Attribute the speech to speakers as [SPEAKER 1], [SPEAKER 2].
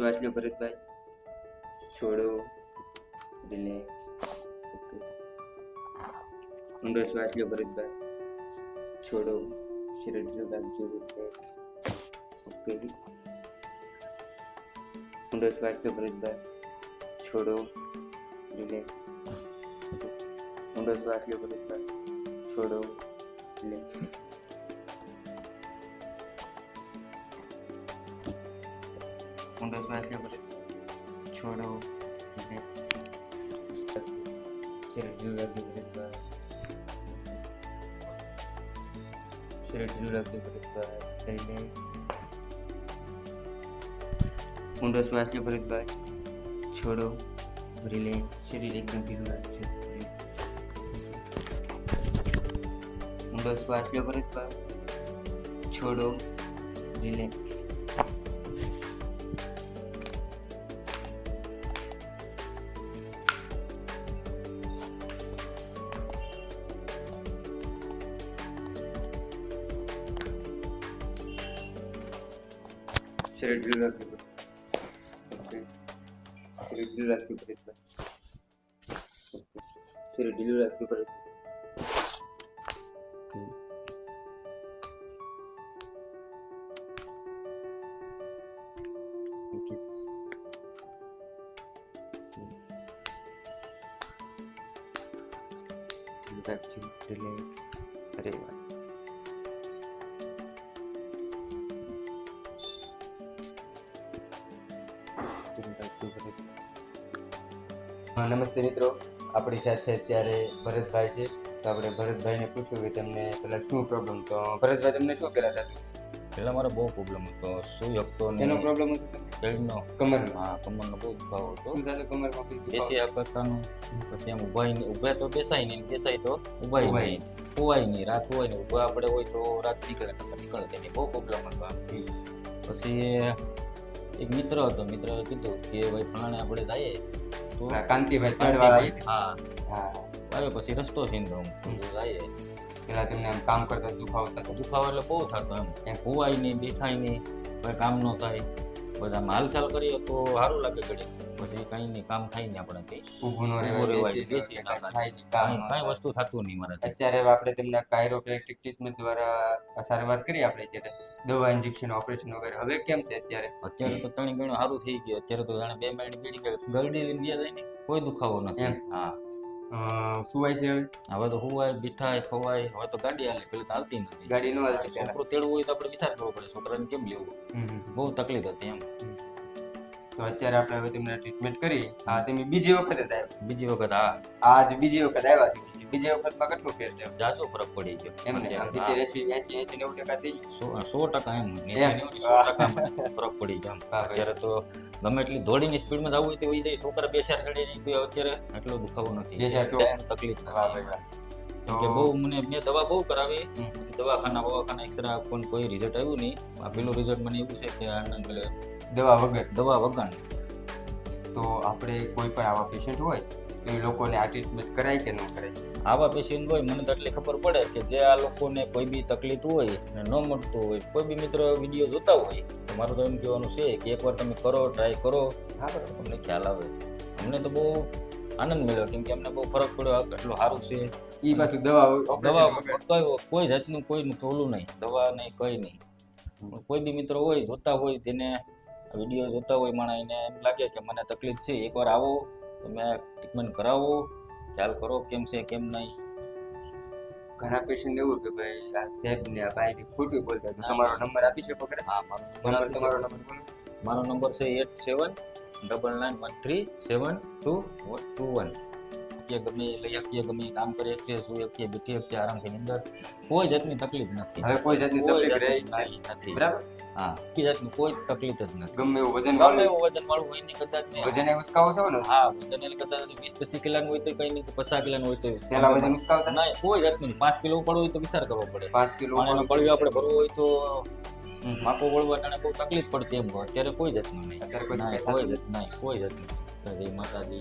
[SPEAKER 1] શ્વાસ લો ભરતભાઈ છોડો રિલેક્સ ઊંડો શ્વાસ લો ભરતભાઈ છોડો શરીર ઢીલું રાખજો રિલેક્સ ઓકે ઊંડો શ્વાસ લો ભરતભાઈ છોડો રિલેક્સ ઊંડો શ્વાસ લો ભરતભાઈ છોડો રિલેક્સ ઊંડો શ્વાસ લો ભરતભાઈ છોડો શરીર ઢીલું રાખજો ભરતભાઈ શરીર ઢીલું રાખજો ભરતભાઈ રિલેક્સ ઊંડો શ્વાસ લો ભરતભાઈ છોડો રિલેક્સ શરીર એકદમ ઢીલું રાખજો ઊંડો શ્વાસ લો ભરતભાઈ છોડો રિલેક્સ શરીર ઢીલું રાખજો ભરતભાઈ શરીર ઢીલું રાખજો ભરતભાઈ શરીર ઢીલું રાખજો ભરતભાઈ Thank you. ઢીલું નમસ્તે મિત્રો. આપણી સાથે અત્યારે ભરતભાઈ છે. તો આપણે ભરતભાઈને પૂછ્યું કે તમને પેલા શું પ્રોબ્લેમ તો ભરતભાઈ તમને શું પેલા થતું?
[SPEAKER 2] પેલા મારો બહુ પ્રોબ્લેમ હતો. સુઈ શકતો નહીં
[SPEAKER 1] પ્રોબ્લેમ હતો
[SPEAKER 2] પેટનો
[SPEAKER 1] કમરનો
[SPEAKER 2] હા કમરનો બહુ દુખાવો હતો.
[SPEAKER 1] શું થતું કમરમાં?
[SPEAKER 2] બેસી કરતાનું. પછી ઉભાઈ નહીં. ઊભા તો બેસાય નહીં. બેસાય તો ઉભાઈ નહીં. ઉવાય નહીં. રાત હોય ને ઊભા આપણે હોય તો રાત નીકળે. નીકળે. તેની બહુ પ્રોબ્લેમ હતો. પછી એક મિત્ર હતો મિત્ર કીધું કે ભાઈ ફલાણે આપણે જઈએ. તો
[SPEAKER 1] કાંતિભાઈ તળવાળા એ
[SPEAKER 2] હા.
[SPEAKER 1] હા.
[SPEAKER 2] આવ્યો પછી રસ્તો સિંધ્રોમ જઈએ.
[SPEAKER 1] પેલા તેમને આમ કામ કરતા દુખાવો થતો.
[SPEAKER 2] દુખાવો એટલે બહુ થતો એમ. એમ હોવાય નહીં બેઠાય નહીં કોઈ કામ ન થાય. બધા હાલચાલ કરીએ તો સારું લાગે ઘડી પછી કઈ નહીં કામ થાય નહીં આપણાથી
[SPEAKER 1] ઊભું નો રહેવાય બેસી ના
[SPEAKER 2] કાંઈ. વસ્તુ થતું નહીં મારે
[SPEAKER 1] અત્યારે આપણે તમને કાયરોપ્રેક્ટિક ટ્રીટમેન્ટ દ્વારા સારવાર કરી આપણે અત્યારે. દવા ઇન્જેક્શન ઓપરેશન વગેરે. હવે કેમ છે અત્યારે?
[SPEAKER 2] અત્યારે તો ત્રણ ગણું સારું થઈ ગયું. અત્યારે તો જાણે બે મિનિટ બીડી ગરડી લઈને ગયા જાય ને કોઈ દુખાવો નથી. હા.
[SPEAKER 1] સુવાય છે હવે?
[SPEAKER 2] હવે તો સુવાય બીઠાય ખવાય. હવે તો ગાડી હાલે પેલી તો હાલતી નથી.
[SPEAKER 1] ગાડી નો હાલતી
[SPEAKER 2] છોકરો તેડવું હોય તો આપણે વિચાર કરવો પડે છોકરાને કેમ લેવું. બહુ તકલીફ હતી એમ.
[SPEAKER 1] તો અત્યારે આપણે હવે તેમને ટ્રીટમેન્ટ કરી હા તમે બીજી વખત જ આવ્યા.
[SPEAKER 2] બીજી વખત હા.
[SPEAKER 1] આજ બીજી વખત આવ્યા છે. બીજી વખતમાં કેટલો ફેર છે?
[SPEAKER 2] જાજો ફરક પડી ગયો.
[SPEAKER 1] એમને
[SPEAKER 2] અત્યારે,
[SPEAKER 1] એસી એસી એસી નેવું ટકા થઈ ગયું.
[SPEAKER 2] સો ટકા એમ? સો ટકા ફરક પડી ગયો અત્યારે તો ગમે એટલી દોડીની સ્પીડમાં જવું હોય તો જાય. છોકરા બે ચાર ચડી નહીં તો અત્યારે એટલો દુખાવો નથી.
[SPEAKER 1] બે ચાર.
[SPEAKER 2] તકલીફ કે બહુ મને મેં દવા બહુ કરાવી. દવાખાના દવાખાના એક્સરા પણ કોઈ રિઝલ્ટ આવ્યું નહીં. આ પેલું રિઝલ્ટ મને એવું છે કે આનંદ
[SPEAKER 1] દવા વગર.
[SPEAKER 2] દવા વગર.
[SPEAKER 1] તો આપણે કોઈ પણ આવા પેશન્ટ હોય એ લોકોને આ ટ્રીટમેન્ટ કરાય કે ન કરાય?
[SPEAKER 2] આવા પેશન્ટ હોય મને તો એટલી ખબર પડે કે જે આ લોકોને કોઈ બી તકલીફ હોય ને ન મળતું હોય કોઈ બી મિત્ર વીડિયો જોતા હોય તો મારું તો એમ કહેવાનું છે કે એકવાર તમે કરો ટ્રાય કરો.
[SPEAKER 1] હા
[SPEAKER 2] તમને ખ્યાલ આવે. અમને તો બહુ આનંદ મળ્યો. કેમ કે અમને બહુ ફરક પડ્યો એટલું સારું છે.
[SPEAKER 1] ઈ પાછું દવા
[SPEAKER 2] દવા કોઈ જાતનું કોઈ થોલું નહીં. દવા નહીં કઈ નહીં. કોઈ બી મિત્રો હોય જોતા હોય જેને વીડિયો જોતા હોય માણસ એને એમ લાગે કે મને તકલીફ છે એકવાર આવો તમે ટ્રીટમેન્ટ કરાવો. ખ્યાલ કરો કેમ છે કેમ નહીં.
[SPEAKER 1] ઘણા પેશન્ટ એવું કે ભાઈ આ સાહેબ ને આ ભાઈ ખોટું બોલતા તમારો નંબર આપી શકો
[SPEAKER 2] હા મારો
[SPEAKER 1] તમારો નંબર બોલો.
[SPEAKER 2] મારો નંબર છે eight seven double nine one three seven two two one કે ગમે લઈ શકીએ ગમે કામ કરી શકીએ સુઈ શકીએ બેઠી શકીએ આરામથી અંદર. કોઈ જાતની તકલીફ નથી.
[SPEAKER 1] હવે કોઈ જાતની તકલીફ
[SPEAKER 2] નથી.
[SPEAKER 1] બરાબર?
[SPEAKER 2] હા કોઈ જાતની કોઈ તકલીફ જ નથી.
[SPEAKER 1] ગમે એવું વજન વાળું
[SPEAKER 2] એવું વજન વાળું હોય નહીં કદાચ ને
[SPEAKER 1] વજન એ ઉસકાવો છો ને?
[SPEAKER 2] હા વજન એટલે કદાચ વીસ પચીસ કિલોનું હોય તો કઈ નહીં પચાસ કિલોનું હોય તો
[SPEAKER 1] પેલા વજન ઉસકાવતા?
[SPEAKER 2] ના કોઈ જાતનું નહીં. પાંચ કિલો પડવું હોય તો વિચાર કરવો પડે.
[SPEAKER 1] પાંચ કિલો
[SPEAKER 2] પડ્યો આપણે ભરવો હોય તો. માપો વળવા ટાણે બહુ તકલીફ પડતી એમ અત્યારે કોઈ જાતનું નહીં.
[SPEAKER 1] અત્યારે કોઈ
[SPEAKER 2] ના,
[SPEAKER 1] કઈ
[SPEAKER 2] કોઈ
[SPEAKER 1] થતું
[SPEAKER 2] નહીં. કોઈ જાતનું જય માતાજી.